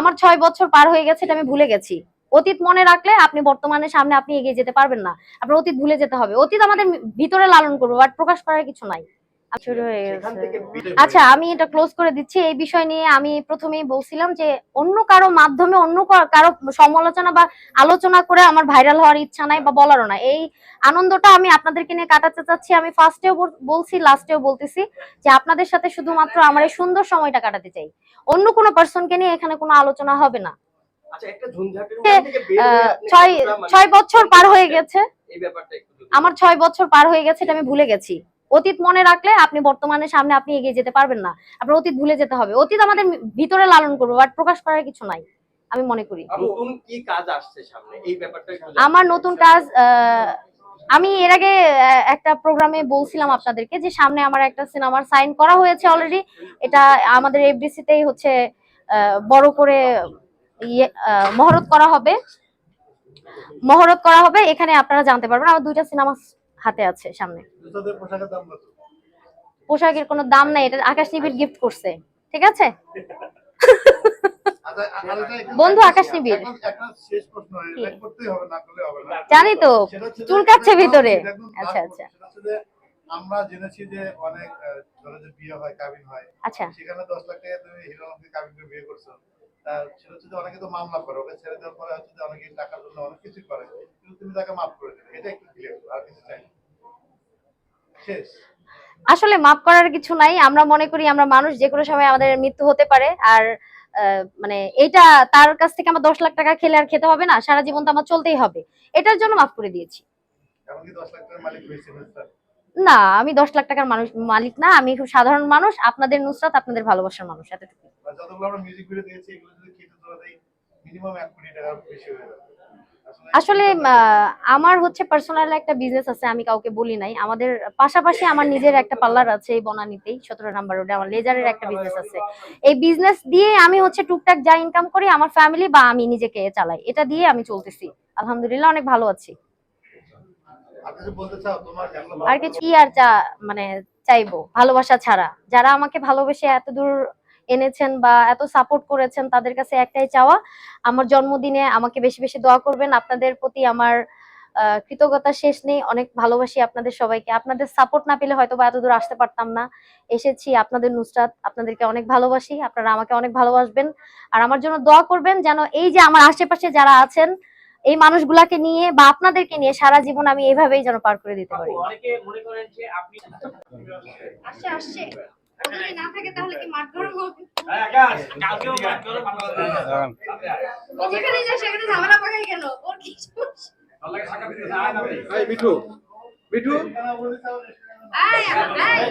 আমার ছয় বছর পার হয়ে গেছে এটা আমি ভুলে গেছি। অতীত মনে রাখলে আপনি বর্তমানে সামনে আপনি এগিয়ে যেতে পারবেন না। আপনার অতীত ভুলে যেতে হবে। অতীত আমাদের ভিতরে লালন করব বাট প্রকাশ করার কিছু নাই। শুরু হয়ে গেছে। আচ্ছা আমি এটা ক্লোজ করে দিচ্ছি। এই বিষয় নিয়ে আমি প্রথমেই বলছিলাম যে অন্য কারও মাধ্যমে অন্য কারও সমালোচনা বা আলোচনা করে আমার ভাইরাল হওয়ার ইচ্ছা নাই বা বলারও না এই আনন্দটা আমি আপনাদেরকে নিয়ে কাটাতে চাচ্ছি। আমি ফার্স্টেও বলছি লাস্টেও বলতেছি যে আপনাদের সাথে শুধুমাত্র আমার এই সুন্দর সময়টা কাটাতে চাই। অন্য কোনো পার্সনকে নিয়ে এখানে কোনো আলোচনা হবে না। আচ্ছা ছয় মানে ছয় বছর পার হয়ে গেছে। আমার ছয় বছর পার হয়ে গেছে এটা আমি ভুলে গেছি। অতীত মনে রাখলে আপনি বর্তমানে সামনে আপনি এগিয়ে যেতে পারবেন না। আপনার অতীত ভুলে যেতে হবে। অতীত আমাদের ভিতরে লালন করব বাট প্রকাশ করার কিছু নাই আমি মনে করি। নতুন কি কাজ আসছে সামনে? এই ব্যাপারটা আমার নতুন কাজ আমি এর আগে একটা প্রোগ্রামে বলছিলাম আপনাদেরকে যে সামনে আমার একটা সিনেমার সাইন করা হয়েছে অলরেডি এটা আমাদের এফডিসি তেই হচ্ছে আহ, বড় করে ইয়ে মহরত করা হবে। মহরত করা হবে এখানে আপনারা জানতে পারবেন। আমার দুইটা সিনেমা হাতে আছে সামনে। পোশাকের কোনো দাম নাই এটা আকাশ নিবিড় গিফট করছে ঠিক আছে? আচ্ছা, এটা একটু- বন্ধু আকাশ নিবিড়। জানি তো চুলকাচ্ছে ভিতরে। আচ্ছা আচ্ছা। আমরা জেনেছি যে অনেক ধরো যে বিয়ে হয় কাবিন হয়। আচ্ছা। সেখানে দশ লাখ টাকা তুমি হিরো কাবিন করে বিয়ে করছ। সেটা হচ্ছে অনেকে তো মামলা করে ওকে ছেড়ে দেওয়ার পরে হচ্ছে অনেকে টাকার জন্য অনেক কিছু করে কিন্তু তুমি তাকে মাফ করে দিলে। এটা একটু ক্লিয়ার আর কিছু আসলে মাফ করার কিছু নাই। আমরা মনে করি আমরা মানুষ যে কোনো সময় আমাদের মৃত্যু হতে পারে। আর মানে এটা তার কাছ থেকে আমার দশ লাখ টাকা খেলে আর খেতে হবে না। সারা জীবন তো আমার চলতেই হবে। এটার জন্য মাফ করে দিয়েছি। না আমি দশ লাখ টাকার মানুষ মালিক না। আমি খুব সাধারণ মানুষ। আপনাদের নুসরাত আপনাদের ভালোবাসার মানুষ এতটুকু আসলে আমার হচ্ছে পার্সোনাল একটা বিজনেস আছে আমি কাউকে বলি নাই। আমাদের পাশাপাশি আমার নিজের একটা পার্লার আছে এই বনানীতেই সতেরো নাম্বার রোডে আমার লেজারের একটা বিজনেস আছে। এই বিজনেস দিয়ে আমি হচ্ছে টুকটাক যা ইনকাম করি আমার ফ্যামিলি বা আমি নিজেকে চালাই। এটা দিয়ে আমি চলতেছি। আলহামদুলিল্লাহ অনেক ভালো আছি। আর কিছু আর চা মানে চাইব? ভালোবাসা ছাড়া। যারা আমাকে ভালোবেসে এত দূর এনেছেন বা এত সাপোর্ট করেছেন তাদের কাছে একটাই চাওয়া আমার জন্মদিনে আমাকে বেশি বেশি দোয়া করবেন। আপনাদের প্রতি আমার আহ, কৃতজ্ঞতা শেষ নেই। অনেক ভালোবাসি আপনাদের সবাইকে। আপনাদের সাপোর্ট না পেলে হয়তো বা এত দূর আসতে পারতাম না। এসেছি আপনাদের নুসরাত আপনাদেরকে অনেক ভালোবাসি। আপনারা আমাকে অনেক ভালোবাসবেন। আর আমার জন্য দোয়া করবেন যেন এই যে আমার আশেপাশে যারা আছেন এই মানুষগুলাকে নিয়ে বা আপনাদেরকে নিয়ে সারা জীবন আমি এইভাবেই যেন পার করে দিতে পারি। মনে যে যদি না থাকে তাহলে কি মাঠ গরম হবে হ্যাঁ, কালকেও। যেখানে যায় সেখানে ঝামেলা পাকাই কেন ওর কি। এই মিঠু মিঠু আয়, আয়।